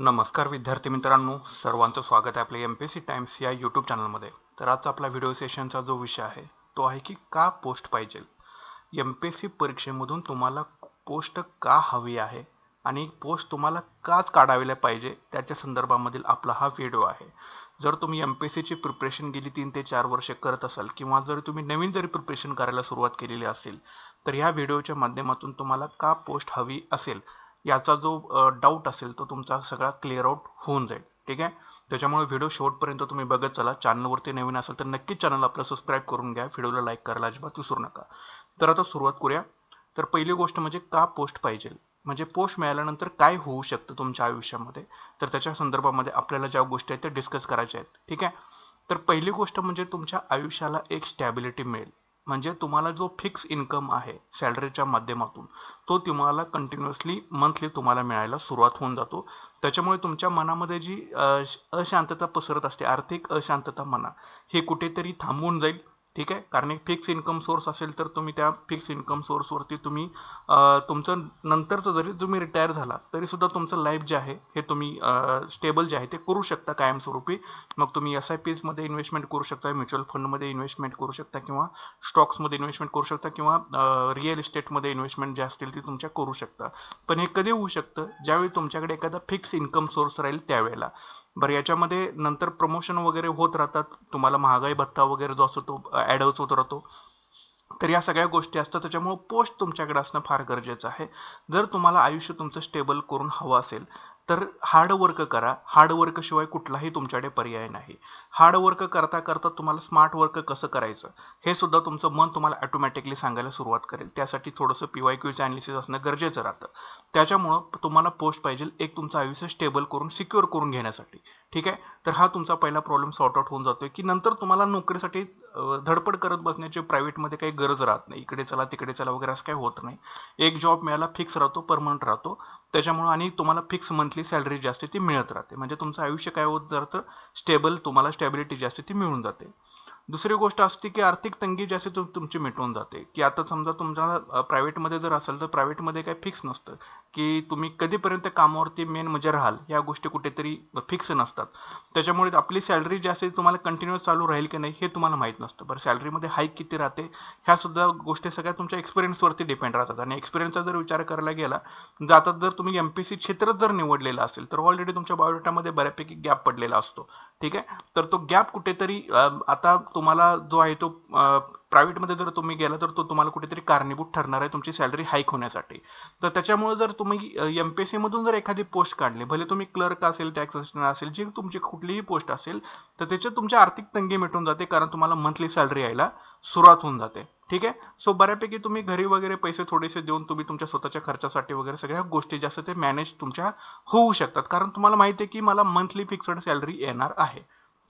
नमस्कार विद्यार्थी मित्रांनो सर्वांचं स्वागत आहे आपल्या एम पी सी टाइम्स या यूट्यूब चॅनलमध्ये तर आजचा आपला व्हिडिओ सेशनचा जो विषय आहे तो आहे की का पोस्ट पाहिजे? एम पी एस सी परीक्षेमधून तुम्हाला पोस्ट का हवी आहे? आणि पोस्ट तुम्हाला काच काढावीला पाहिजे त्याच्या संदर्भामधील आपला हा व्हिडिओ आहे. जर तुम्ही एम पी एस सीची प्रिपरेशन गेली तीन ते चार वर्षे करत असाल किंवा जर तुम्ही नवीन जरी प्रिपरेशन करायला सुरुवात केलेली असेल तर ह्या व्हिडिओच्या माध्यमातून तुम्हाला का पोस्ट हवी असेल? याचा जो डाऊट असेल तो तुमचा सगळा क्लिअर आउट होऊन जाईल. ठीक आहे? त्याच्यामुळे व्हिडिओ शेवटपर्यंत तुम्ही बघत चला. चॅनलवरती नवीन असेल तर नक्कीच चॅनल आपलं सबस्क्राईब करून घ्या. व्हिडिओला लाईक करायला अजिबात विसरू नका. तर आता सुरुवात करूया. तर पहिली गोष्ट म्हणजे का पोस्ट पाहिजे? म्हणजे पोस्ट मिळाल्यानंतर काय होऊ शकतं तुमच्या आयुष्यामध्ये? तर त्याच्या संदर्भामध्ये आपल्याला ज्या गोष्टी आहेत त्या डिस्कस करायच्या आहेत. ठीक आहे? तर पहिली गोष्ट म्हणजे तुमच्या आयुष्याला एक स्टॅबिलिटी मिळेल. म्हणजे तुम्हाला जो फिक्स इन्कम आहे सॅलरीच्या माध्यमातून तो तुम्हाला कंटिन्युअसली मंथली तुम्हाला मिळायला सुरुवात होऊन जातो. त्याच्यामुळे तुमच्या मनामध्ये जी अशांतता पसरत असते आर्थिक अशांतता म्हणा हे कुठेतरी थांबून जाईल. ठीक आहे? कारण एक फिक्स इन्कम सोर्स असेल तर तुम्ही त्या फिक्स इन्कम सोर्सवरती तुम्ही तुमचं नंतरचं जरी तुम्ही रिटायर झाला तरी सुद्धा तुमचं लाईफ जे आहे हे तुम्ही स्टेबल जे आहे ते करू शकता कायमस्वरूपी. मग तुम्ही एस आय पीजमध्ये इन्व्हेस्टमेंट करू शकता म्युच्युअल फंडमध्ये इन्व्हेस्टमेंट करू शकता किंवा स्टॉक्समध्ये इन्व्हेस्टमेंट करू शकता किंवा रिअल इस्टेटमध्ये इन्व्हेस्टमेंट जे असतील ती तुमच्या करू शकता. पण हे कधी होऊ शकतं? ज्यावेळी तुमच्याकडे एखादा फिक्स इन्कम सोर्स राहील त्यावेळेला. बरं याच्यामध्ये नंतर प्रमोशन वगैरे होत राहतात. तुम्हाला महागाई भत्ता वगैरे जो असतो तो ॲडव्स होत राहतो. तर या सगळ्या गोष्टी असतात. त्याच्यामुळं पोस्ट तुमच्याकडे असणं फार गरजेचं आहे. जर तुम्हाला आयुष्य तुमचं स्टेबल करून हवं असेल तर हार्डवर्क करा. हार्डवर्कशिवाय कुठलाही तुमच्याकडे पर्याय नाही. हार्ड वर्क करता करता तुम्हाला स्मार्ट वर्क कसं करायचं? हे सुद्धा तुमचं मन तुम्हाला ॲटोमॅटिकली सांगायला सुरुवात करेल. त्यासाठी थोडंसं पी वाय क्यूचं ॲनालिसिस असणं गरजेचं राहतं. त्याच्यामुळं तुम्हाला पोस्ट पाहिजे एक तुमचं आयुष्य स्टेबल करून सिक्युअर करून घेण्यासाठी. ठीक आहे? तर हा तुमचा पहिला प्रॉब्लेम सॉर्ट आउट होऊन जातोय की नंतर तुम्हाला नोकरीसाठी धडपड करत बसण्याची प्रायव्हेटमध्ये काही गरज राहत नाही. इकडे चला तिकडे चला वगैरे असं काही होत नाही. एक जॉब मिळाला फिक्स राहतो परमनंट राहतो. त्याच्यामुळं आणि तुम्हाला फिक्स मंथली सॅलरी जास्त ती मिळत राहते. म्हणजे तुमचं आयुष्य काय होत जातं? स्टेबल तुम्हाला स्टॅबिलिटी जी असते ती मिळून जाते. दुसरी गोष्ट असते की आर्थिक तंगी जी असते तुमची मिटवून जाते. की आता समजा तुमच्या प्रायव्हेटमध्ये जर असेल तर प्रायव्हेटमध्ये काही फिक्स नसतं. की तुम्ही कधीपर्यंत कामावरती मेन म्हणजे राहाल या गोष्टी कुठेतरी फिक्स नसतात. त्याच्यामुळे आपली सॅलरी जी असेल तुम्हाला कंटिन्युअस चालू राहील की नाही हे तुम्हाला माहीत नसतं. बरं सॅलरीमध्ये हाईक किती राहते ह्या सुद्धा गोष्टी सगळ्या तुमच्या एक्सपिरियन्सवरती डिपेंड राहतात. आणि एक्सपिरियन्सचा जर विचार करायला गेला जातात जर तुम्ही एम पी सी क्षेत्रच जर निवडलेलं असेल तर ऑलरेडी तुमच्या बायोडेटामध्ये बऱ्यापैकी गॅप पडलेला असतो. ठीक आहे? तर तो गॅप कुठेतरी आता तुम्हाला जो आहे तो प्रायव्हेटमध्ये जर तुम्ही गेला तर तो तुम्हाला कुठेतरी कारणीभूत ठरणार आहे तुमची सॅलरी हाईक होण्यासाठी. तर त्याच्यामुळे जर तुम्ही एम पी एस सीमधून जर एखादी पोस्ट काढली भले तुम्ही क्लर्क असेल टॅक्स असिस्टंट असेल जी तुमची कुठलीही पोस्ट असेल तर त्याच्यात तुमची आर्थिक तंगी मिटून जाते कारण तुम्हाला मंथली सॅलरी यायला सुरुवात होऊन जाते. ठीक आहे? सो बऱ्यापैकी तुम्ही घरी वगैरे पैसे थोडेसे देऊन तुम्ही तुमच्या स्वतःच्या खर्चासाठी वगैरे सगळ्या गोष्टी ज्या असतात ते मॅनेज तुमच्या होऊ शकतात. कारण तुम्हाला माहिती आहे की मला मंथली फिक्स्ड सॅलरी येणार आहे.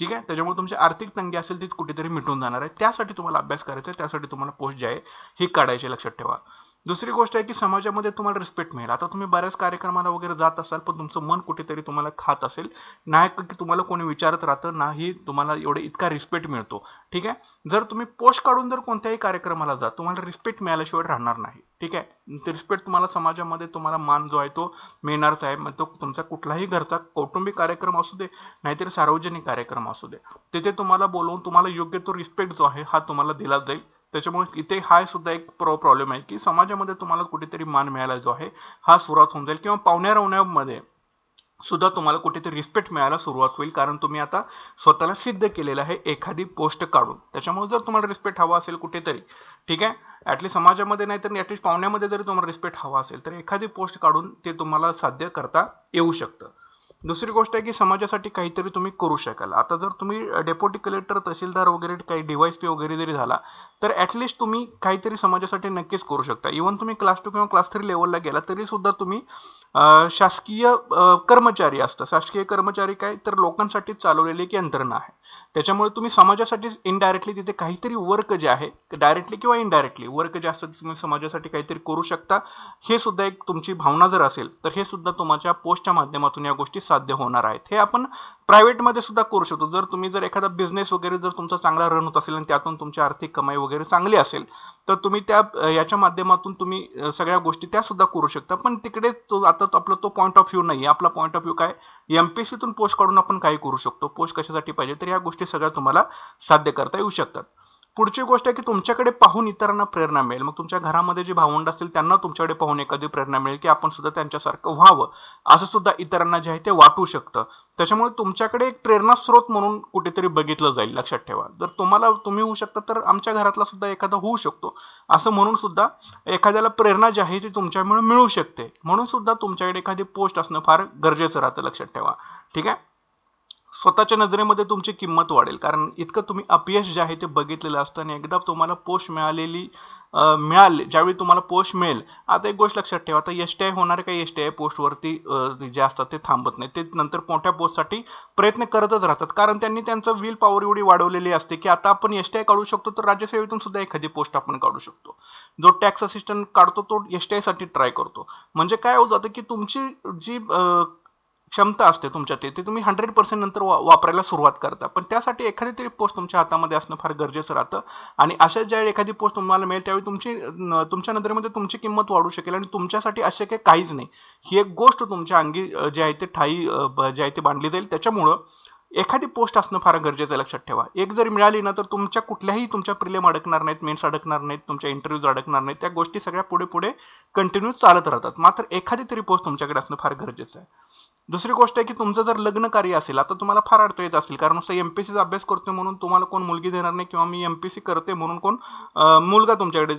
ठीक आहे? त्याच्यामुळे तुमची आर्थिक तंगी असेल ती कुठेतरी मिटून जाणार आहे. त्यासाठी तुम्हाला अभ्यास करायचा आहे त्यासाठी तुम्हाला पोस्ट जे आहे ही काढायची लक्षात ठेवा. दुसरी गोष्ट आहे की समाजामध्ये तुम्हाला रिस्पेक्ट मिळेल. आता तुम्ही बऱ्याच कार्यक्रमाला वगैरे जात असाल पण तुमचं मन कुठेतरी तुम्हाला खात असेल. नाही की तुम्हाला कोणी विचारत राहतं नाही तुम्हाला एवढे इतका रिस्पेक्ट मिळतो. ठीक आहे? जर तुम्ही पोस्ट काढून जर कोणत्याही कार्यक्रमाला जा तुम्हाला रिस्पेक्ट मिळाल्याशिवाय राहणार नाही. ठीक आहे? रिस्पेक्ट तुम्हाला समाजामध्ये तुम्हाला मान जो आहे तो मिळणारच आहे मग तो तुमचा कुठलाही घरचा कौटुंबिक कार्यक्रम असू दे नाहीतर सार्वजनिक कार्यक्रम असू दे. तिथे तुम्हाला बोलवून तुम्हाला योग्य तो रिस्पेक्ट जो आहे हा तुम्हाला दिला जाईल. त्याच्यामुळे इथे हा सुद्धा एक प्रो प्रॉब्लेम आहे की समाजामध्ये तुम्हाला कुठेतरी मान मिळाला जो आहे हा सुरुवात होऊन जाईल. किंवा पाहुण्या रावण्यामध्ये सुद्धा तुम्हाला कुठेतरी रिस्पेक्ट मिळायला सुरुवात होईल. कारण तुम्ही आता स्वतःला सिद्ध केलेलं आहे एखादी पोस्ट काढून. त्याच्यामुळे जर तुम्हाला रिस्पेक्ट हवा असेल कुठेतरी ठीक आहे? ॲटलीस्ट समाजामध्ये नाही तर ॲटलीस्ट पाहुण्यामध्ये जरी तुम्हाला रिस्पेक्ट हवा असेल तर एखादी पोस्ट काढून ते तुम्हाला साध्य करता येऊ शकतं. दुसरी गोष्ट आहे की समाजासाठी काहीतरी तुम्ही करू शकाल. आता जर तुम्ही डेप्युटी कलेक्टर तहसीलदार वगैरे काही डिवाइस पी वगैरे जरी झाला तर ॲटलिस्ट तुम्ही काहीतरी समाजासाठी नक्कीच करू शकता. इव्हन तुम्ही क्लास टू किंवा क्लास थ्री लेवलला गेला तरी सुद्धा तुम्ही शासकीय कर्मचारी असता. शासकीय कर्मचारी काय तर लोकांसाठी चालवलेली एक यंत्रणा आहे. त्याच्यामुळे तुम्ही समाजासाठी इनडायरेक्टली तिथे काहीतरी वर्क जे आहे डायरेक्टली किंवा इनडायरेक्टली वर्क जे असतं तुम्ही समाजासाठी काहीतरी करू शकता. हे सुद्धा एक तुमची भावना जर असेल तर हे सुद्धा तुमच्या पोस्टच्या माध्यमातून या गोष्टी साध्य होणार आहेत. हे आपण प्रायव्हेटमध्ये सुद्धा करू शकतो. जर तुम्ही जर एखादा बिझनेस वगैरे जर तुमचा चांगला रन होत असेल आणि त्यातून तुमची आर्थिक कमाई वगैरे चांगली असेल तर तुम्ही त्या याच्या माध्यमातून तुम्ही सगळ्या गोष्टी त्या सुद्धा करू शकता. पण तिकडे तो आता तो आपला तो पॉईंट ऑफ व्ह्यू नाही आपला पॉईंट ऑफ व्ह्यू काय? एमपीसीतून पोस्ट काढून आपण काय करू शकतो. पोस्ट कशासाठी पाहिजे तर या गोष्टी सगळ्या तुम्हाला साध्य करता येऊ शकतात. पुढची गोष्ट आहे की तुमच्याकडे पाहून इतरांना प्रेरणा मिळेल. मग तुमच्या घरामध्ये जे भावंड असतील त्यांना तुमच्याकडे पाहून एखादी प्रेरणा मिळेल की आपण सुद्धा त्यांच्यासारखं व्हावं. असं सुद्धा इतरांना जे आहे ते वाटू शकतं. त्याच्यामुळे तुमच्याकडे एक प्रेरणा स्रोत म्हणून कुठेतरी बघितलं जाईल लक्षात ठेवा. जर तुम्हाला तुम्ही होऊ शकता तर आमच्या घरातला सुद्धा एखादा होऊ शकतो. असं म्हणून सुद्धा एखाद्याला प्रेरणा जी आहे ती तुमच्यामुळे मिळू शकते. म्हणून सुद्धा तुमच्याकडे एखादी पोस्ट असणं फार गरजेचं राहतं लक्षात ठेवा. ठीक आहे? स्वतःच्या नजरेमध्ये तुमची किंमत वाढेल. कारण इतकं तुम्ही अपयश जे आहे ते बघितलेलं असतं आणि एकदा तुम्हाला पोस्ट मिळालेली मिळाले ज्यावेळी तुम्हाला पोस्ट मिळेल. आता एक गोष्ट लक्षात ठेवा आता एस टी आय होणार काही एस टी आय पोस्टवरती जे असतात ते थांबत नाही ते नंतर मोठ्या पोस्टसाठी प्रयत्न करतच राहतात. कारण त्यांनी त्यांचं विल पॉवर एवढी वाढवलेली असते की आता आपण एस टी आय काढू शकतो तर राज्यसेवेतून सुद्धा एखादी पोस्ट आपण काढू शकतो. जो टॅक्स असिस्टंट काढतो तो एस टी आयसाठी ट्राय करतो. म्हणजे काय होत जातं की तुमची जी क्षमता असते तुमच्यात ते तुम्ही हंड्रेड पर्सेंट नंतर वा- वापरायला सुरुवात करता. पण त्यासाठी एखादी तरी पोस्ट तुमच्या हातामध्ये असणं फार गरजेचं राहतं. आणि अशा ज्यावेळी एखादी पोस्ट तुम्हाला मिळेल त्यावेळी तुमची न- तुमच्या नजरेमध्ये तुमची किंमत वाढू शकेल आणि तुमच्यासाठी अशक्य काहीच नाही. ही एक गोष्ट तुमच्या अंगी जे आहे ते ठाई जे आहे ते बांधली जाईल. त्याच्यामुळं एखादी पोस्ट असणं फार गरजेचं आहे लक्षात ठेवा. एक जरी मिळाली ना तर तुमच्या कुठल्याही तुमच्या प्रिलेम अडकणार नाहीत मेन्स अडकणार नाहीत तुमच्या इंटरव्ह्यूज अडकणार नाहीत. त्या गोष्टी सगळ्या पुढे पुढे कंटिन्यू चालत राहतात. मात्र एखादी तरी पोस्ट तुमच्याकडे असणं फार गरजेचं आहे. दुसरी गोष्ट आहे की तुमचं जर लग्न कार्य असेल आता तुम्हाला फार अडचण येत असतील. कारण नुसतं सीचा अभ्यास करतोय म्हणून तुम्हाला कोण मुलगी देणार नाही किंवा मी एम पी सी करते म्हणून कोण मुलगा तुमच्याकडे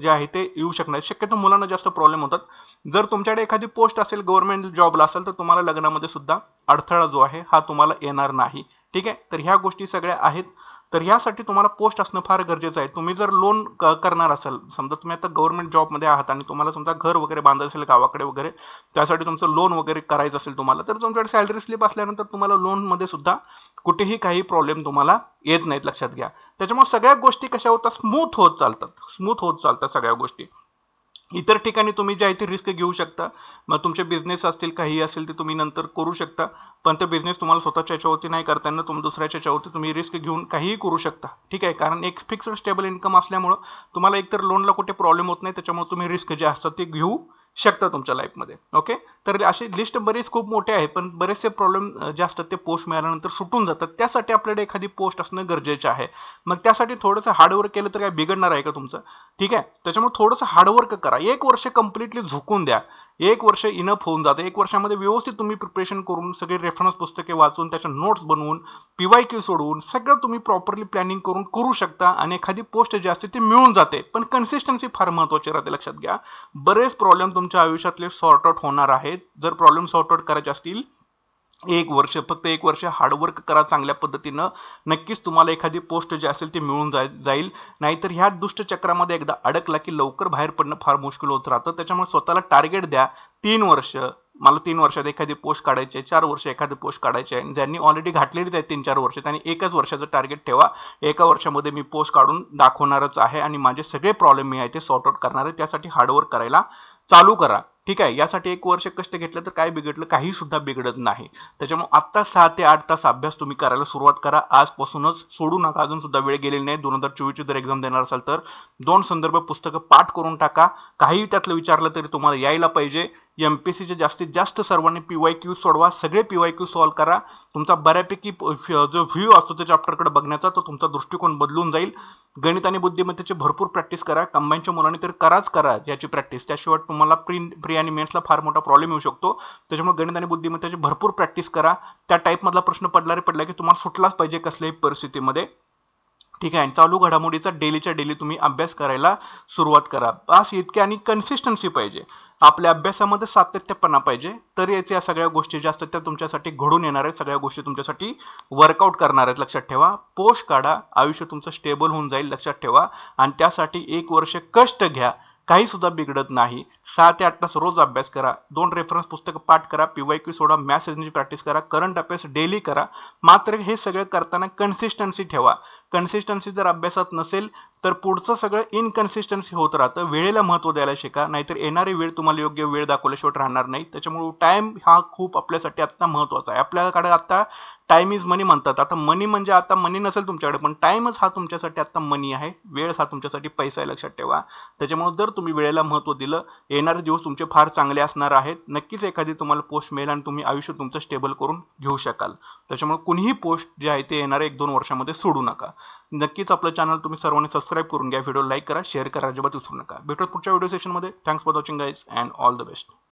जे आहे ते येऊ शकणार शक्यतो मुलांना जास्त प्रॉब्लेम होतात. जर तुमच्याकडे एखादी पोस्ट असेल गव्हर्नमेंट जॉबला असेल तर तुम्हाला लग्नामध्ये सुद्धा अडथळा जो आहे हा तुम्हाला येणार नाही. ठीक आहे? तर ह्या गोष्टी सगळ्या आहेत. तर यासाठी तुम्हाला पोस्ट असणं फार गरजेचं आहे. तुम्ही जर लोन करणार असाल समजा तुम्ही आता गव्हर्नमेंट जॉबमध्ये आहात आणि तुम्हाला समजा घर वगैरे बांधायचं असेल गावाकडे वगैरे त्यासाठी तुमचं लोन वगैरे करायचं असेल तुम्हाला तर तुमच्याकडे सॅलरी स्लिप असल्यानंतर तुम्हाला लोनमध्ये सुद्धा कुठेही काही प्रॉब्लेम तुम्हाला येत नाहीत लक्षात घ्या. त्याच्यामुळे सगळ्या गोष्टी कशा होतात? स्मूथ होत चालतात. स्मूथ होत चालतात सगळ्या गोष्टी. इतर ठिकाणी तुम्ही जे आहे ते रिस्क घेऊ शकता मग तुमचे बिझनेस असतील काही असेल ते तुम्ही नंतर करू शकता. पण ते बिझनेस तुम्हाला स्वतःच्या याच्यावरती नाही करताना तुम्ही दुसऱ्याच्या याच्यावरती तुम्ही रिस्क घेऊन काहीही करू शकता. ठीक आहे? कारण एक फिक्स्ड स्टेबल इन्कम असल्यामुळं तुम्हाला एकतर लोनला कुठे प्रॉब्लेम होत नाही त्याच्यामुळे तुम्ही रिस्क जे असतात ते घेऊ. शकता तुमच्या लाईफमध्ये ओके तर अशी लिस्ट बरीच खूप मोठी आहे पण बरेचसे प्रॉब्लेम जे असतात ते पोस्ट मिळाल्यानंतर सुटून जातात. त्यासाठी आपल्याकडे एखादी पोस्ट असणं गरजेचं आहे. मग त्यासाठी थोडंसं हार्डवर्क केलं तर काय बिघडणार आहे का तुमचं? ठीक आहे? त्याच्यामुळे थोडंसं हार्डवर्क करा. एक वर्ष कम्प्लिटली झुकून द्या. एक वर्ष इनफ होऊन जातं. एक वर्षामध्ये व्यवस्थित तुम्ही प्रिपरेशन करून सगळे रेफरन्स पुस्तके वाचून त्याच्या नोट्स बनवून पीवाय क्यू सोडवून सगळं तुम्ही प्रॉपरली प्लॅनिंग करून करू शकता आणि एखादी पोस्ट जी असते ती मिळून जाते. पण कन्सिस्टन्सी फार महत्वाची राहते लक्षात घ्या. बरेच प्रॉब्लेम तुमच्या आयुष्यातले सॉर्ट आउट होणार आहेत. जर प्रॉब्लेम सॉर्ट आउट करायचे असतील एक वर्ष फक्त एक वर्ष हार्डवर्क करा चांगल्या पद्धतीनं. नक्कीच तुम्हाला एखादी पोस्ट जी असेल ती मिळून जा जाईल. नाहीतर ह्या दुष्ट चक्रामध्ये एकदा अडकला की लवकर बाहेर पडणं फार मुश्किल होत राहतं. त्याच्यामुळे स्वतःला टार्गेट द्या. तीन वर्ष मला तीन वर्षात एखादी पोस्ट काढायची आहे चार वर्ष एखादी पोस्ट काढायची आहे. ज्यांनी ऑलरेडी घातलेलीच आहे तीन चार वर्ष त्यांनी एकच वर्षाचं टार्गेट ठेवा. एका वर्षामध्ये मी पोस्ट काढून दाखवणारच आहे आणि माझे सगळे प्रॉब्लेम मी आहे ते सॉर्ट आउट करणार आहे. त्यासाठी हार्डवर्क करायला चालू करा. ठीक आहे? यासाठी एक वर्ष कष्ट घेतलं तर काय बिघडलं? काही सुद्धा बिघडत नाही. त्याच्यामुळे आत्ता सहा ते आठ तास अभ्यास तुम्ही करायला सुरुवात करा. आजपासूनच सोडू नका. अजून सुद्धा वेळ गेलेली नाही. दोन हजार चोवीसची जर एक्झाम देणार असाल तर दोन संदर्भ पुस्तकं पाठ करून टाका. काही त्यातलं विचारलं तरी तुम्हाला यायला पाहिजे. यम पी सीचे जास्तीत जास्त सर्वांनी पीवाय क्यू सोडवा सगळे पी वाय क्यू सॉल्व्ह करा. तुमचा बऱ्यापैकी प- जो व्ह्यू असतो त्या चॅप्टरकडे बघण्याचा तो तुमचा दृष्टिकोन बदलून जाईल. गणित आणि बुद्धिमत्तेची भरपूर प्रॅक्टिस करा. कंबाईनच्या मुलांनी तर कराच करा याची प्रॅक्टिस त्याशिवाय तुम्हाला प्री प्री आणि मेन्सला फार मोठा प्रॉब्लेम येऊ शकतो. त्याच्यामुळे गणित आणि बुद्धिमत्तेची भरपूर प्रॅक्टिस करा. त्या टाईपमधला प्रश्न पडला रे पडला की तुम्हाला सुटलाच पाहिजे कसल्याही परिस्थितीमध्ये. ठीक आहे चालू घडामोडीचा डेलीच्या डेली तुम्ही अभ्यास करायला सुरुवात करा. बस इतके आणि कन्सिस्टन्सी पाहिजे. आपल्या अभ्यासामध्ये सातत्यपणा पाहिजे. तर याच्या सगळ्या गोष्टी ज्या असतात त्या तुमच्यासाठी घडून येणार आहेत. सगळ्या गोष्टी तुमच्यासाठी वर्कआउट करणार आहेत लक्षात ठेवा. पोस्ट काढा. आयुष्य तुमचं स्टेबल होऊन जाईल लक्षात ठेवा. आणि त्यासाठी एक वर्ष कष्ट घ्या. काही सुद्धा बिघडत नाही. सहा ते आठ तास रोज अभ्यास करा. दोन रेफरन्स पुस्तकं पाठ करा. पीवाय क्यू सोडा. मॅथ्स रिजनिंगची प्रॅक्टिस करा. करंट अफेअर्स डेली करा. मात्र हे सगळं करताना कन्सिस्टन्सी ठेवा. कन्सिस्टन्सी जर अभ्यासात नसेल तर पुढचं सगळं इनकन्सिस्टन्सी होत राहतं. वेळेला महत्त्व द्यायला शिका. नाहीतर येणारी वेळ तुम्हाला योग्य वेळ दाखवल्याशिवाय राहणार नाही. त्याच्यामुळे टाईम हा खूप आपल्यासाठी आत्ता महत्त्वाचा आहे. आपल्याकडे आत्ता टाइम इज मनी म्हणतात. आता मनी म्हणजे आता मनी नसेल तुमच्याकडे पण टाइमच हा तुमच्यासाठी आता मनी आहे. वेळ हा तुमच्यासाठी पैसा आहे लक्षात ठेवा. त्याच्यामुळे जर तुम्ही वेळेला महत्त्व दिलं येणारे दिवस तुमचे फार चांगले असणार आहेत. नक्कीच एखादी तुम्हाला पोस्ट मिळेल आणि तुम्ही आयुष्य तुमचं स्टेबल करून घेऊ शकाल. त्याच्यामुळे कुणीही पोस्ट जे आहे ते येणाऱ्या एक दोन वर्षामध्ये सोडू नका. नक्कीच आपलं चॅनल तुम्ही सर्वांनी सबस्क्राईब करून घ्या. व्हिडिओ लाईक करा शेअर करा अजिबात विसरू नका. भेटूत पुढच्या व्हिडिओ सेशनमध्ये thanks for watching guys and all the best